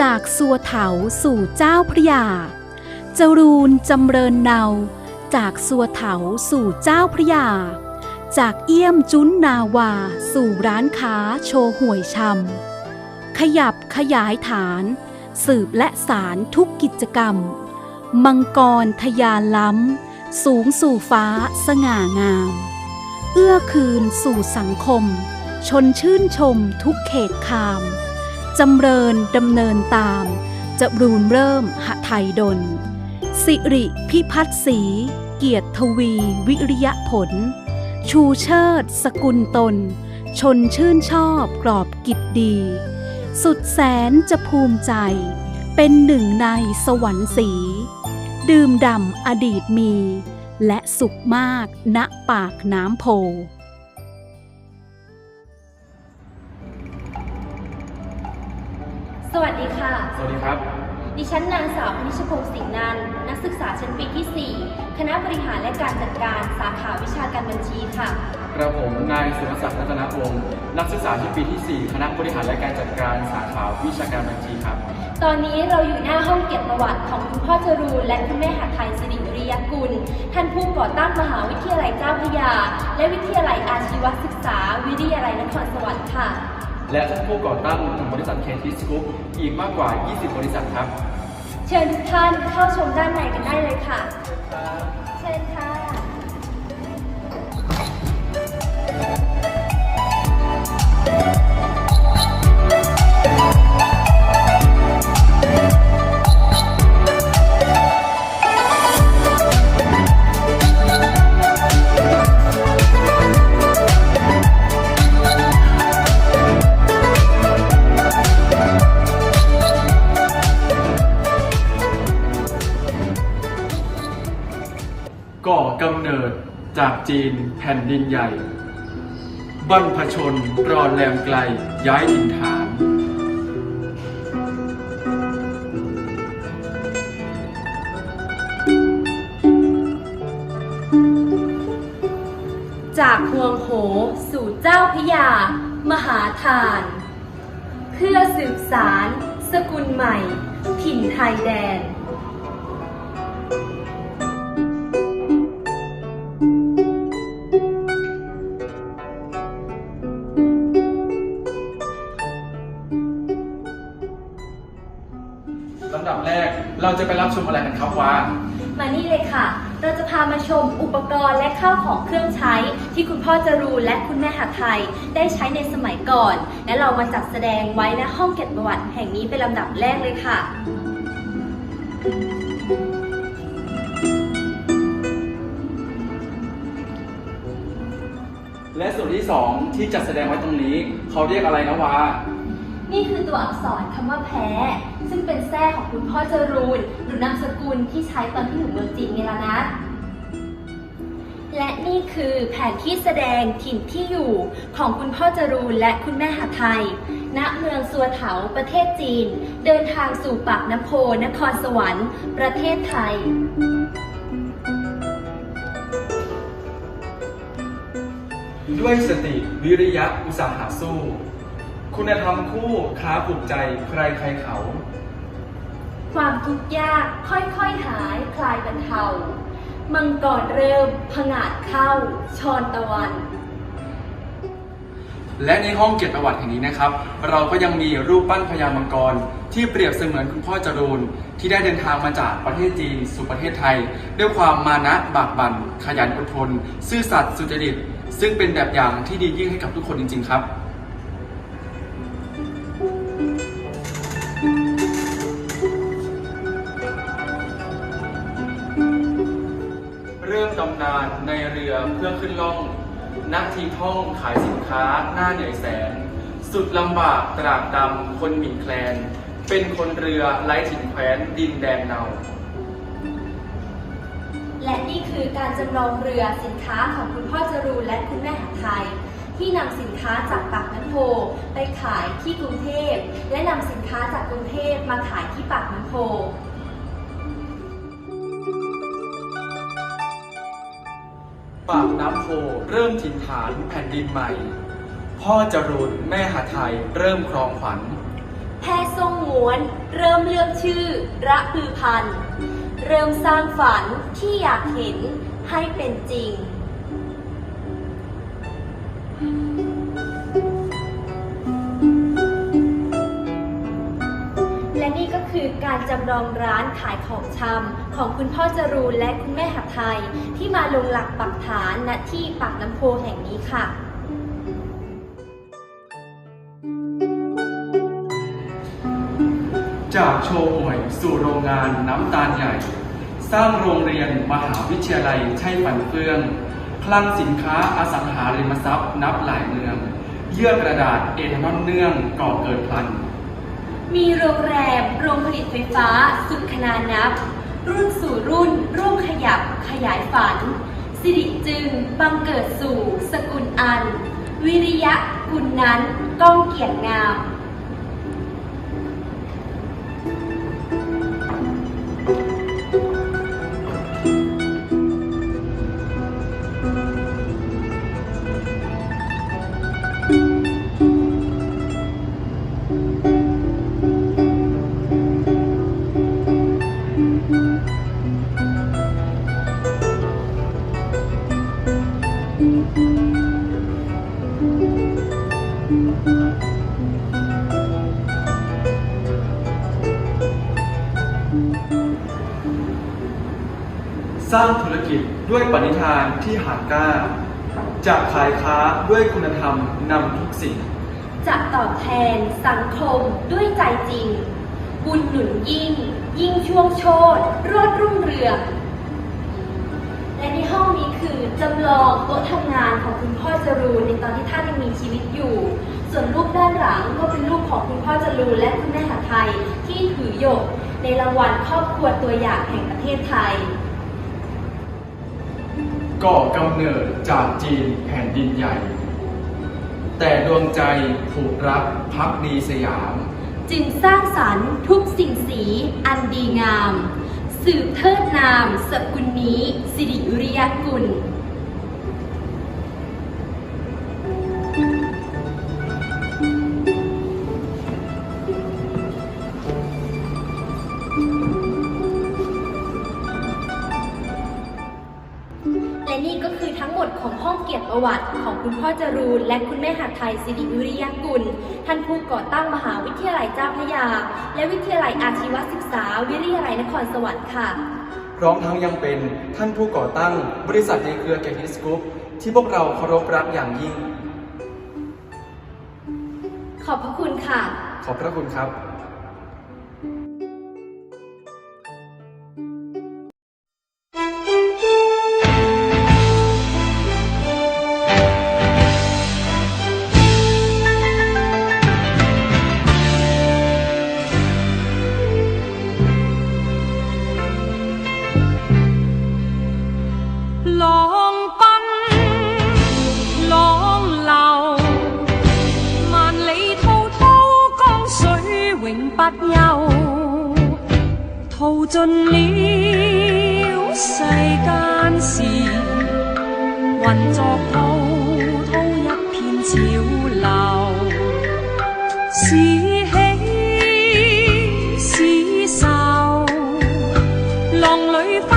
จากสัวเถาสู่เจ้าพระยา จรูนจำเริญเนา จากสัวเถาสู่เจ้าพระยา จากเอี้ยมจุ้นนาวา สู่ร้านค้าโชว์ห่วยชำขยับขยายฐาน สืบและสารทุกกิจกรรม มังกรทยานล้ำ สูงสู่ฟ้าสง่างาม เอื้อคืนสู่สังคม ชนชื่นชมทุกเขตคาม จำเริญดำเนินตาม จะรูนเริ่มหไทยดล สิริพิพัฒน์สี เกียรติทวีวิริยะผล ชูเชิด สกุลตน ชนชื่นชอบกรอบกิจดี สุดแสนจะภูมิใจ เป็นหนึ่งในสวรรค์สี ดื่มด่ำอดีตมี และสุขมากณปากน้ำโพ วัสดีค่ะ สวัสดีครับ ดิฉันนางสาวพนิชพงศ์สิงห์นันท์นักศึกษาชั้นปีที่ 4 คณะบริหารและการจัดการสาขาวิชาการบัญชีค่ะ กระผมนายสุรศักดิ์รัตนวงศ์นักศึกษาชั้นปีที่ 4 คณะบริหารและการจัดการสาขาวิชาการบัญชีครับ ตอนนี้เราอยู่หน้าห้องเก็บประวัติของคุณพ่อจรูนและคุณแม่หาไทยสิริวิริยกุล ท่านผู้ก่อตั้งมหาวิทยาลัยเจ้าพระยา และวิทยาลัยอาชีวศึก และผู้ก่อตั้งบริษัทเคทิสกรุ๊ปอีกมากกว่า 20 บริษัทครับ เชิญทุกท่านเข้าชมด้านในกันได้เลยค่ะ เชิญค่ะ จากจีนแผ่นดินใหญ่บรรพชนรอนแรมไกลย้ายถิ่นฐาน จากห่วงโหสู่เจ้าพยา มหาทาน เพื่อสืบสาร สกุลใหม่ ถิ่นไทยแดน ไปรับชมอะไรกันครับวามานี่เลยค่ะ เราจะพามาชมอุปกรณ์และข้าวของเครื่องใช้ ที่คุณพ่อจรูนและคุณแม่หาไทยได้ใช้ในสมัยก่อน และเรามาจัดแสดงไว้ณห้องเก็บประวัติแห่งนี้เป็นลำดับแรกเลยค่ะ และส่วนที่สองที่จัดแสดงไว้ตรงนี้ เขาเรียกอะไรนะวา นี่คือตัวอักษรคำว่าแพ้ ซึ่งเป็นแท้ของคุณพ่อจรูนหรือนามสกุลที่ใช้ตอนที่อยู่เมืองจีนไงล่ะนะ และนี่คือแผนที่แสดงถิ่นที่อยู่ของคุณพ่อจรูนและคุณแม่หาไทย ณ เมืองสัวเถาประเทศจีน เดินทางสู่ปากน้ำโพนครสวรรค์ ประเทศไทยด้วยสติวิริยะอุตสาหะสู้ คุณธรรมคู่ค้าผูกใจใครใครเขา ความทุกข์ยากค่อยๆหายคลายบรรเทา มังกรเริ่มผงาดเข้าชอนตะวัน และในห้องเกียรติประวัติแห่งนี้นะครับ เราก็ยังมีรูปปั้นพญามังกร ที่เปรียบเสมือนคุณพ่อจรูนที่ได้เดินทางมาจากประเทศจีนสู่ประเทศไทย ด้วยความมานะบากบัน่นขยันอดทน ซื่อสัตย์สุจริต ซึ่งเป็นแบบอย่างที่ดียิ่งให้กับทุกคนจริง ๆ ครับ เริ่มตำนานในเรือเพื่อขึ้นล่อง นักทีท่องขายสินค้าหน้าเหนื่อยแสน สุดลำบากตรากตำคนหมิ่นแคลน เป็นคนเรือไร้ถิ่นแคว้นดินแดนเนา และนี่คือการจำลองเรือสินค้าของคุณพ่อจรูนและคุณแม่หาไทย ที่นำสินค้าจากปากน้ำโพไปขายที่กรุงเทพ และนำสินค้าจากกรุงเทพมาขายที่ปากน้ำโพ ปากน้ำโพเริ่มถิ่นฐานแผ่นดินใหม่ พ่อจรุนแม่หาไทยเริ่มครองขวัญแพร่ส่งหมูม้วน เริ่มเลือกชื่อ ระพือพันธ์เริ่มสร้างฝันที่อยากเห็นให้เป็นจริง คือการจำลองร้านขายของชำของคุณพ่อจรูนและคุณแม่หัดไทย ที่มาลงหลักปักฐานณที่ปากน้ำโพแห่งนี้ค่ะ จากโชว์หวยสู่โรงงานน้ำตาลใหญ่ สร้างโรงเรียนมหาวิทยาลัยใช่ฝันเฟือง คลังสินค้าอสังหาริมทรัพย์นับหลายเมือง เยื่อกระดาษเอทานอลเนื่องก่อเกิดพลัน มีโรงแรมโรงผลิตไฟฟ้า สุดขนานับ รุ่นสู่รุ่น ร่วมขยับ ขยายฝัน สิริจึง บังเกิดสู่ สกุลอัน วิริยะกุลนั้น ก้องเกียรติงาม สร้างธุรกิจด้วยปณิธานที่หากล้า จะขายค้าด้วยคุณธรรมนำทุกสิ่ง จะตอบแทนสังคมด้วยใจจริง บุญหนุนยิ่ง ยิ่งช่วงโชดรวดรุ่งเรือง และในห้องนี้คือจำลองโต๊ะทำงานของคุณพ่อจรูนในตอนที่ท่านยังมีชีวิตอยู่ ส่วนรูปด้านหลังก็เป็นรูปของคุณพ่อจรูนและคุณแม่หาไทยที่ถือหยกในรางวัลครอบครัวตัวอย่างแห่งประเทศไทย ก่อกำเนิดจากจีนแผ่นดินใหญ่ แต่ดวงใจผูกรักพักดีสยาม จึงสร้างสรรค์ทุกสิ่งสีอันดีงาม สืบเทิดนามสกุลนี้ สิริวิริยกุล นี่ก็คือทั้งหมดของห้องเกียรติประวัติของคุณพ่อจรูนและคุณแม่หัดไทยสิริวิริยกุล ท่านผู้ก่อตั้งมหาวิทยาลัยเจ้าพระยา และวิทยาลัยอาชีวศึกษา วิทยาลัยนครสวรรค์ค่ะ พร้อมทั้งยังเป็นท่านผู้ก่อตั้งบริษัทในเครือเกติสกรุ๊ปที่พวกเราเคารพรักอย่างยิ่ง ขอบพระคุณค่ะ ขอบพระคุณครับ 不休，淘尽了世间事，混作滔滔一片潮流。是喜是愁，浪里分